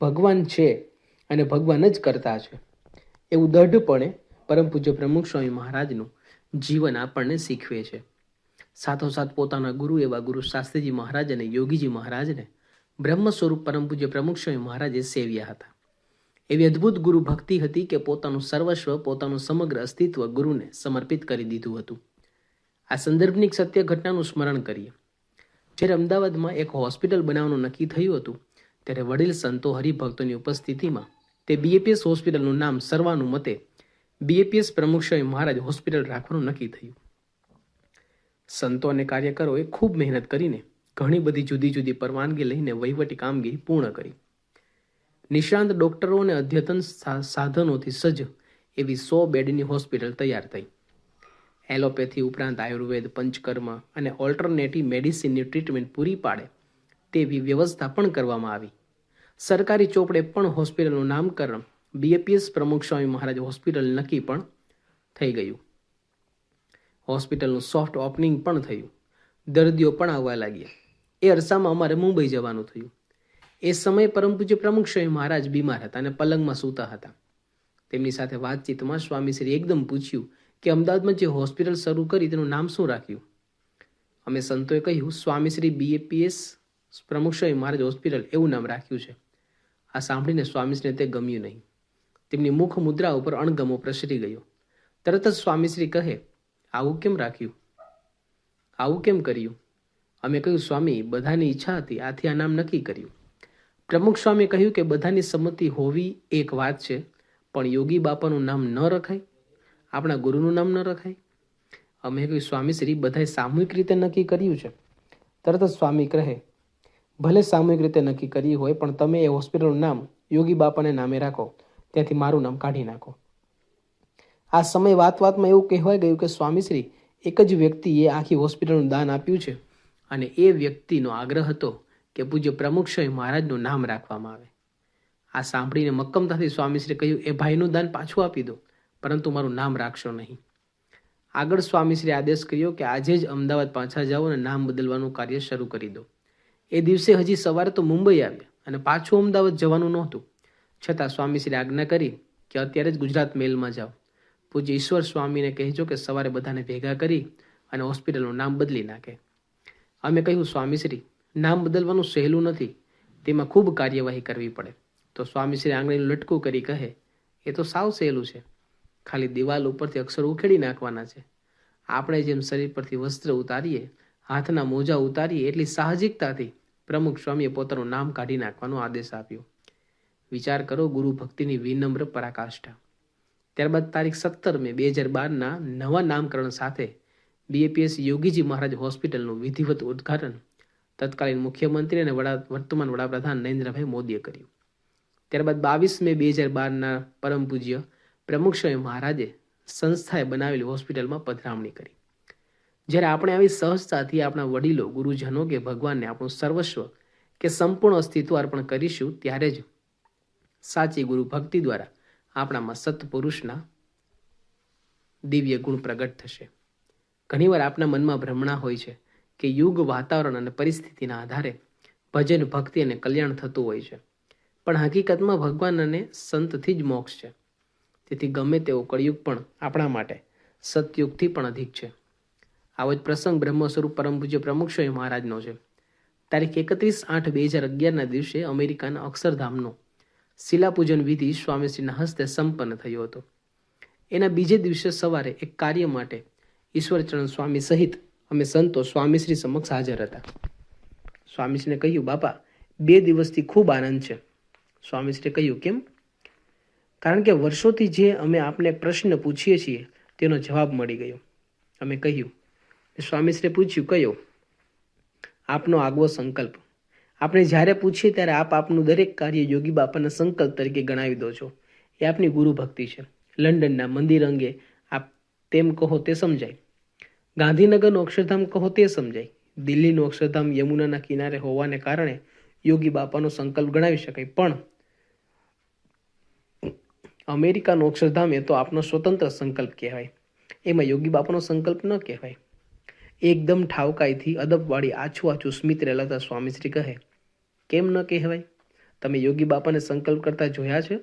ભગવાન છે અને ભગવાન જ કરતા છે. એવું દઢપણે પરમ પૂજ્ય પ્રમુખ સ્વામી મહારાજનું જીવન આપણને શીખવે છે. સાથોસાથ પોતાના ગુરુ એવા ગુરુ શાસ્ત્રીજી મહારાજ અને યોગીજી મહારાજને બ્રહ્મ સ્વરૂપ પરમ પૂજ્ય પ્રમુખ સ્વામી મહારાજે સેવ્યા હતા. એવી અદ્ભુત ગુરુ ભક્તિ હતી કે પોતાનું સર્વસ્વ, પોતાનું સમગ્ર અસ્તિત્વ ગુરુને સમર્પિત કરી દીધું હતું. આ સંદર્ભની સત્ય ઘટનાનું સ્મરણ કરીએ. જ્યારે અમદાવાદમાં એક હોસ્પિટલ બનાવવાનું નક્કી થયું હતું ત્યારે વડીલ સંતો હરિભક્તોની ઉપસ્થિતિમાં તે બીએપીએસ હોસ્પિટલનું નામ સર્વાનુમતે બીએપીએસ પ્રમુખ મહારાજ હોસ્પિટલ રાખવાનું નક્કી થયું. સંતો અને કાર્યકરોએ ખૂબ મહેનત કરીને ઘણી બધી જુદી જુદી પરવાનગી લઈને વહીવટી કામગીરી પૂર્ણ કરી. નિષ્ણાંત ડોક્ટરો અને અદ્યતન સાધનોથી સજ્જ એવી સો બેડની હોસ્પિટલ તૈયાર થઈ. એલોપેથી ઉપરાંત આયુર્વેદ, પંચકર્મ અને ઓલ્ટરનેટિવ મેડિસિનની ટ્રીટમેન્ટ પૂરી પાડે તેવી વ્યવસ્થા પણ કરવામાં આવી. સરકારી ચોપડે પણ હોસ્પિટલનું નામકરણ બીએપીએસ પ્રમુખ સ્વામી મહારાજ હોસ્પિટલ નક્કી પણ થઈ ગયું. હોસ્પિટલનું સોફ્ટ ઓપનિંગ પણ થયું. દર્દીઓ પણ આવવા લાગ્યા. એ અરસામાં અમારે મુંબઈ જવાનું થયું. એ સમયે પરમ પૂજ્ય પ્રમુખ સ્વામી મહારાજ બીમાર હતા અને પલંગમાં સૂતા હતા. તેમની સાથે વાતચીતમાં સ્વામીશ્રી એકદમ પૂછ્યું કે અમદાવાદમાં જે હોસ્પિટલ શરૂ કરી તેનું નામ શું રાખ્યું? અમે સંતોએ કહ્યું, સ્વામીશ્રી બીએપીએસ પ્રમુખ સ્વામી મહારાજ હોસ્પિટલ એવું નામ રાખ્યું છે. આ સાંભળીને સ્વામીશ્રીને તે ગમ્યું નહીં. તેમની મુખ મુદ્રા ઉપર અણગમો પ્રસરી ગયો. તરત જ સ્વામીશ્રી કહે, આવું કેમ રાખ્યું? આવું કેમ કર્યું? અમે કહ્યું, સ્વામી, બધાની ઈચ્છા હતી, આથી આ નામ નક્કી કર્યું. પ્રમુખ સ્વામી કહ્યું કે, બધાની સંમતિ હોવી એક વાત છે, પણ યોગી બાપાનું નામ ન રખાય, આપણા ગુરુનું નામ ન રખાય. અમે કહ્યું, સ્વામીશ્રી, બધાએ સામૂહિક રીતે નક્કી કર્યું છે. તરત જ સ્વામી કહે ભલે સામૂહિક રીતે નક્કી કરી હોય, પણ તમે એ હોસ્પિટલનું નામ યોગી બાપાને નામે રાખો. ત્યાંથી મારું નામ કાઢી નાખો. આ સમય વાત વાતમાં એવું કહેવાય ગયું કે સ્વામીશ્રી એક જ વ્યક્તિએ આખી હોસ્પિટલનું દાન આપ્યું છે અને એ વ્યક્તિનો આગ્રહ હતો કે પૂજ્ય પ્રમુખ મહારાજનું નામ રાખવામાં આવે. આ સાંભળીને મક્કમતાથી સ્વામીશ્રી કહ્યું, એ ભાઈનું દાન પાછું આપી દો, પરંતુ મારું નામ રાખશો નહીં. આગળ સ્વામીશ્રી આદેશ કર્યો કે આજે જ અમદાવાદ પાછા જાઓ અને નામ બદલવાનું કાર્ય શરૂ કરી દો. એ દિવસે હજી સવારે તો મુંબઈ આવ્યા અને પાછું અમદાવાદ જવાનું નહોતું. છતાં સ્વામીશ્રી આજ્ઞા કરી કે અત્યારે જ ગુજરાત મેલમાં જાઓ. પૂજ્ય ઈશ્વર સ્વામીને કહેજો કે સવારે બધાને ભેગા કરી અને હોસ્પિટલનું નામ બદલી નાખે. અમે કહ્યું, સ્વામીશ્રી, નામ બદલવાનું સહેલું નથી. તેમાં ખૂબ કાર્યવાહી કરવી પડે. તો સ્વામીશ્રી આંગળીનું લટકું કરી કહે, એ તો સાવ સહેલું છે. ખાલી દિવાલ ઉપરથી અક્ષર ઉખેડી નાખવાના છે. આપણે જેમ શરીર પરથી વસ્ત્ર ઉતારીએ હાથના મોજા ઉતારીએ એટલી સાહજિકતાથી પ્રમુખ સ્વામીએ પોતાનું નામ કાઢી નાખવાનો આદેશ આપ્યો. વિચાર કરો, ગુરુ ભક્તિની વિનમ્ર પરાકાષ્ઠા. ત્યારબાદ તારીખ સત્તર મે બે હજાર બારના નવા નામકરણ સાથે બીએપીએસ યોગીજી મહારાજ હોસ્પિટલનું વિધિવત ઉદ્ઘાટન તત્કાલીન મુખ્યમંત્રી અને વડા, વર્તમાન વડાપ્રધાન નરેન્દ્રભાઈ મોદીએ કર્યું. ત્યારબાદ બાવીસ મે બે હજાર બારના પરમ પૂજ્ય પ્રમુખ સ્વામી મહારાજે સંસ્થાએ બનાવેલી હોસ્પિટલમાં પધરામણી કરી. જ્યારે આપણે આવી સહજતાથી આપણા વડીલો, ગુરુજનો કે ભગવાનને આપણું સર્વસ્વ કે સંપૂર્ણ અસ્તિત્વ અર્પણ કરીશું, ત્યારે જ સાચી ગુરુ ભક્તિ દ્વારા આપણામાં સત્પુરુષના દિવ્ય ગુણ પ્રગટ થશે. ઘણીવાર આપણા મનમાં ભ્રમણા હોય છે કે યુગ, વાતાવરણ અને પરિસ્થિતિના આધારે ભજન, ભક્તિ અને કલ્યાણ થતું હોય છે. પણ હકીકતમાં ભગવાન અને સંતથી જ મોક્ષ છે. તેથી ગમે તેવો કળિયુગ પણ આપણા માટે સતયુગથી પણ અધિક છે. આવો જ પ્રસંગ બ્રહ્મ સ્વરૂપ પરમ પૂજ્ય પ્રમુખ સ્વામી મહારાજનો છે. તારીખ એકત્રીસ આઠ બે હજાર અગિયારના દિવસે અમેરિકાના અક્ષરધામનો શિલાપૂજન વિધિ સ્વામીશ્રીના હસ્તે સંપન્ન થયો હતો. એના બીજે દિવસે સવારે એક કાર્ય માટે ઈશ્વરચરણ સ્વામી સહિત અમે સંતો સ્વામીશ્રી સમક્ષ હાજર હતા. સ્વામીશ્રીને કહ્યું, બાપા, બે દિવસથી ખૂબ આનંદ છે. સ્વામીશ્રીએ કહ્યું, કેમ? કારણ કે વર્ષોથી જે અમે આપને પ્રશ્ન પૂછીએ છીએ તેનો જવાબ મળી ગયો. અમે કહ્યું સ્વામીશ્રીએ પૂછ્યું, કયો? આપનો આગવો સંકલ્પ. આપણે જ્યારે પૂછીએ ત્યારે આપ આપનું દરેક કાર્ય યોગી બાપાના સંકલ્પ તરીકે ગણાવી દો છો. એ આપની ગુરુ ભક્તિ છે. લંડનના મંદિર અંગે આપ તેમ કહો તે સમજાય. ગાંધીનગરનું અક્ષરધામ કહો તે સમજાય. દિલ્હીનું અક્ષરધામ યમુનાના કિનારે હોવાને કારણે યોગી બાપાનો સંકલ્પ ગણાવી શકાય. પણ અમેરિકાનું અક્ષરધામ એ તો આપનો સ્વતંત્ર સંકલ્પ કહેવાય. એમાં યોગી બાપાનો સંકલ્પ ન કહેવાય. એકદમ ઠાવકાઈથી અદબવાળી આછું આછું સ્મિત રેલાતા સ્વામીશ્રી કહે, કેમ ન કહેવાય? તમે યોગી બાપાને સંકલ્પ કરતા જોયા છે?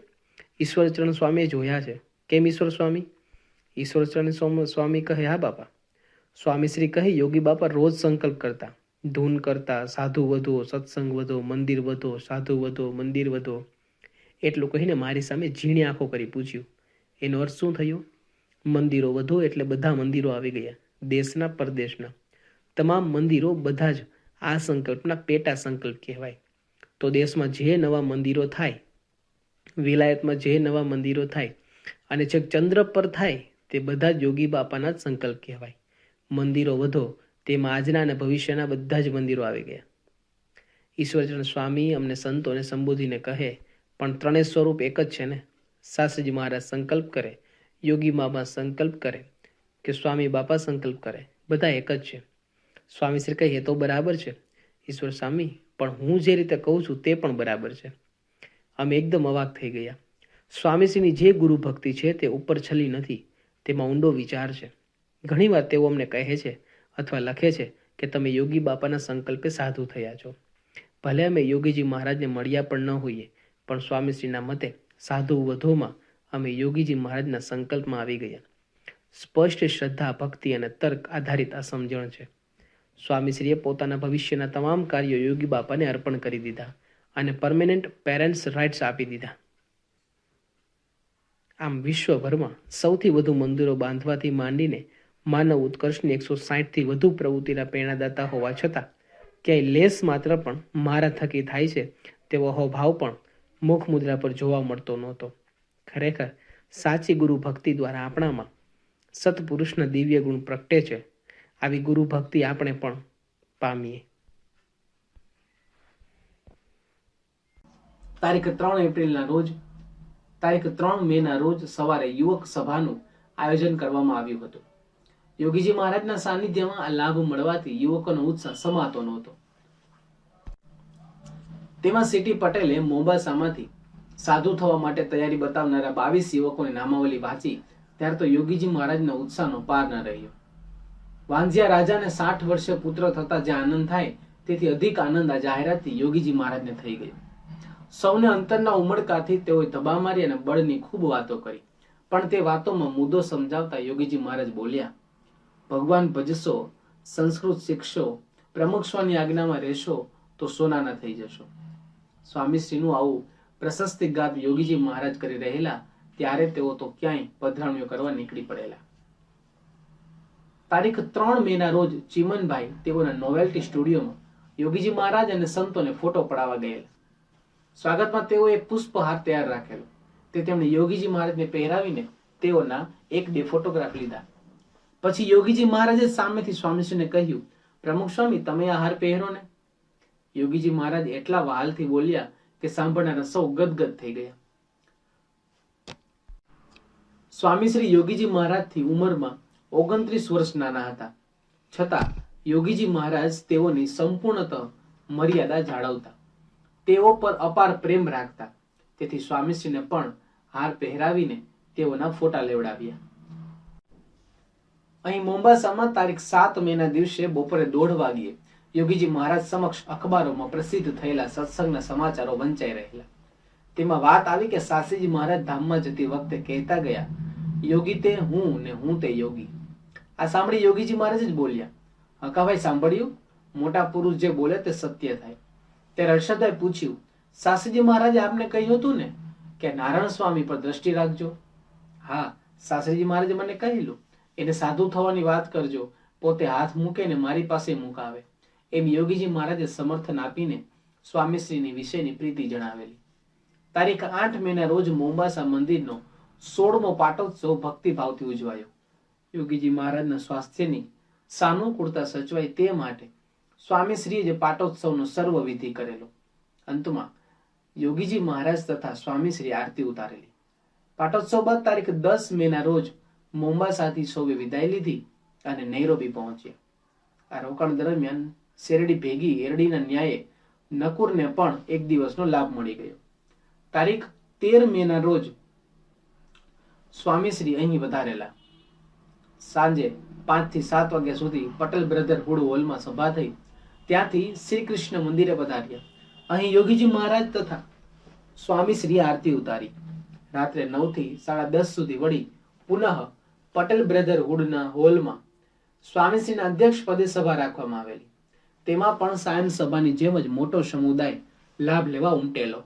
ઈશ્વરચરણ સ્વામીએ જોયા છે. કેમ ઈશ્વર સ્વામી? ઈશ્વરચરણ સ્વામી કહે, હા બાપા. સ્વામીશ્રી કહે, યોગી બાપા રોજ સંકલ્પ કરતા. ધૂન કરતા, સાધુ વધો, સત્સંગ વધો, મંદિર વધો, સાધુ વધો, મંદિર વધો. એટલું કહીને મારી સામે ઝીણી આંખો કરી પૂછ્યું, એનો અર્થ શું થયો? મંદિરો વધો એટલે બધા મંદિરો આવી ગયા. દેશના પરદેશના. તમામ મંદિરો બધા જ આ સંકલ્પના પેટા સંકલ્પ કહેવાય. તો દેશમાં જે નવા મંદિરો થાય, વિલાયતમાં જે નવા મંદિરો થાય અને છેક ચંદ્ર પર થાય તે બધા જ યોગી બાપાના સંકલ્પ કહેવાય. મંદિરો વધો તેમાં આજના અને ભવિષ્યના બધા જ મંદિરો આવી ગયા. ઈશ્વરચંદ્ર સ્વામી અમને સંતોને સંબોધીને કહે, પણ ત્રણેય સ્વરૂપ એક જ છે ને? શાસ્ત્રીજી મહારાજ સંકલ્પ કરે, યોગી બાબા સંકલ્પ કરે કે સ્વામી બાપા સંકલ્પ કરે. બધા એક જ છે. સ્વામી શ્રી કહીએ તો બરાબર છે. ઈશ્વર સ્વામી, પણ હું જે રીતે કહું છું તે પણ બરાબર છે. અમે એકદમ અવાક થઈ ગયા. સ્વામીશ્રીની જે ગુરુ ભક્તિ છે તે ઉપર છલી નથી. તેમાં ઊંડો વિચાર છે. ઘણીવાર તેઓ અમને કહે છે અથવા લખે છે કે તમે યોગી બાપાના સંકલ્પે સાધુ થયા છો. ભલે અમે યોગીજી મહારાજને મળ્યા પણ ન હોઈએ, પણ સ્વામીશ્રીના મતે સાધુ વધોમાં અમે યોગીજી મહારાજના સંકલ્પમાં આવી ગયા. સ્પષ્ટ શ્રદ્ધા, ભક્તિ અને તર્ક આધારિત આ સમજણ છે. સ્વામીશ્રીએ પોતાના ભવિષ્યના તમામ કાર્યો યોગી બાપાને અર્પણ કરી દીધા અને પરમેનન્ટ પેરેન્ટ્સ રાઇટ્સ આપી દીધા. આમ વિશ્વભરમાં સૌથી વધુ મંદિરો બાંધવાથી માંડીને માનવ ઉત્કર્ષની એકસો સાહીઠથી વધુ પ્રવૃત્તિના પ્રેરણાદાતા હોવા છતાં ક્યાંય લેસ માત્ર પણ મારા થકી થાય છે તેવો અહોભાવ પણ મુખ મુદ્રા પર જોવા મળતો નહોતો. ખરેખર સાચી ગુરુ ભક્તિ દ્વારા આપણામાં સત્પુરુષના દિવ્ય ગુણ પ્રગટે છે. આવી ગુરુ ભક્તિ આપણે પણ પામીએ. તારીખ ત્રણ એપ્રિલના રોજ, તારીખ ત્રણ મેના રોજ સવારે યુવક સભાનું આયોજન કરવામાં આવ્યું હતું. યોગીજી મહારાજના સાનિધ્યમાં આ લાભ મળવાથી યુવકોનો ઉત્સાહ સમાતો નહોતો. તેમાં સીટી પટેલે મોબાસામાંથી સાધુ થવા માટે તૈયારી બતાવનારા બાવીસ યુવકોની નામાવલી વાંચી ત્યારે તો યોગીજી મહારાજના ઉત્સાહનો પાર ન રહ્યો. વાંઝિયા રાજાને સાઠ વર્ષે પુત્ર થતા જે આનંદ થાય, તેથી અધિક આનંદ આ જાહેરાતથી યોગીજી મહારાજને થઈ ગયો. સૌને અંતરના ઉમળકાથી તેઓએ દબા મારી અને બળની ખૂબ વાતો કરી. પણ તે વાતોમાં મુદ્દો સમજાવતા યોગીજી મહારાજ બોલ્યા, ભગવાન ભજશો, સંસ્કૃત શીખશો, પ્રમુખ સ્વાની આજ્ઞામાં રહેશો, તો સોનાના થઈ જશો. સ્વામીશ્રીનું આવું પ્રશસ્તિ ગાત યોગીજી મહારાજ કરી રહેલા ત્યારે તેઓ તો ક્યાંય પધરામણીઓ કરવા નીકળી પડેલા. તારીખ ત્રણ મેના રોજ ચિમનભાઈ તેઓના નોવેલ્ટી સ્ટુડિયોમાં યોગીજી મહારાજ અને સંતોને ફોટો પડાવવા ગયેલા. સ્વાગતમાં તેઓએ પુષ્પહાર તૈયાર રાખેલો. તે તેમણે યોગીજી મહારાજને પહેરાવીને તેઓના એક બે ફોટોગ્રાફ લીધા. પછી યોગીજી મહારાજે સામેથી સ્વામીજીને કહ્યું, પ્રમુખ સ્વામી, તમે આ હાર પહેરો ને? યોગીજી મહારાજ એટલા વહાલથી બોલ્યા કે સાંભળનારા સૌ ગદગદ થઈ ગયા. સ્વામી શ્રી યોગીજી મહારાજથી ઉંમરમાં ઓગણત્રીસ વર્ષ નાના હતા. છતાં યોગીજી મહારાજ તેઓની સંપૂર્ણત મર્યાદા જાળવતા. તેઓ પર અપાર પ્રેમ રાખતા. તેથી સ્વામીશ્રીને પણ હાર પહેરાવીને તેઓના ફોટા લેવડાવ્યા. અહીં મોમ્બાસામાં તારીખ સાત મેના દિવસે બપોરે દોઢ વાગ્યે યોગીજી મહારાજ સમક્ષ અખબારોમાં પ્રસિદ્ધ થયેલા સત્સંગના સમાચારો વંચાઈ રહેલા. તેમાં વાત આવી કે સાસીજી મહારાજ ધામમાં જતી વખતે કહેતા ગયા યોગી તે હું ને હું તે યોગી. આ સાંભળી યોગીજી મહારાજ જ બોલ્યા. હકાભાઈ સાંભળ્યું? મોટા પુરુષ જે બોલે તે સત્ય થાય. ત્યારે હર્ષદભાઈ પૂછ્યું, સાસીજી મહારાજે આપને કહ્યું હતું ને કે નારાયણ સ્વામી પર દ્રષ્ટિ રાખજો? હા સાસરીજી મહારાજે મને કહેલું. એને સાધુ થવાની વાત કરજો. પોતે હાથ મૂકે ને મારી પાસે મુકાવે એમ યોગીજી મહારાજે સમર્થન આપીને સ્વામીશ્રીની વિશેની પ્રીતિ જણાવેલી. તારીખ આઠ મેના રોજ મોમ્બાસા મંદિરનો સોળમો પાટોત્સવ ભક્તિભાવથી ઉજવાયો. યોગીજી મહારાજના સ્વાસ્થ્યની સાનુકૂળતા સચવાય તે માટે સ્વામીશ્રીએ જે પાટોત્સવનો સર્વ વિધિ કરેલો. અંતમાં યોગીજી મહારાજ તથા સ્વામીશ્રી આરતી ઉતારેલી. પાટોત્સવ બાદ તારીખ દસ મેના રોજ મોમ્બાસાથી સૌએ વિદાય લીધી અને નૈરોબી પહોંચ્યા. આ રોકાણ દરમિયાન શેરડી ભેગી એરડીના ન્યાયે નકુરને પણ એક દિવસનો લાભ મળી ગયો. તારીખ તેર મેના રોજ સ્વામીશ્રી અહીં વધારેલા. સાંજે પાંચથી સાત વાગ્યા સુધી પટેલ બ્રધર હુડ હોલમાં સભા થઈ. ત્યાંથી શ્રી કૃષ્ણ મંદિરે પધાર્યા અહીં યોગીજી મહારાજ તથા સ્વામીશ્રીએ આરતી ઉતારી. રાત્રે નવથી સાડા દસ સુધી વળી પુનઃ પટેલ બ્રધરહુડના હોલમાં સ્વામીશ્રીના અધ્યક્ષ પદે સભા રાખવામાં આવેલી. તેમાં પણ સાયન સભાની જેમ જ મોટો સમુદાય લાભ લેવા ઉમટેલો.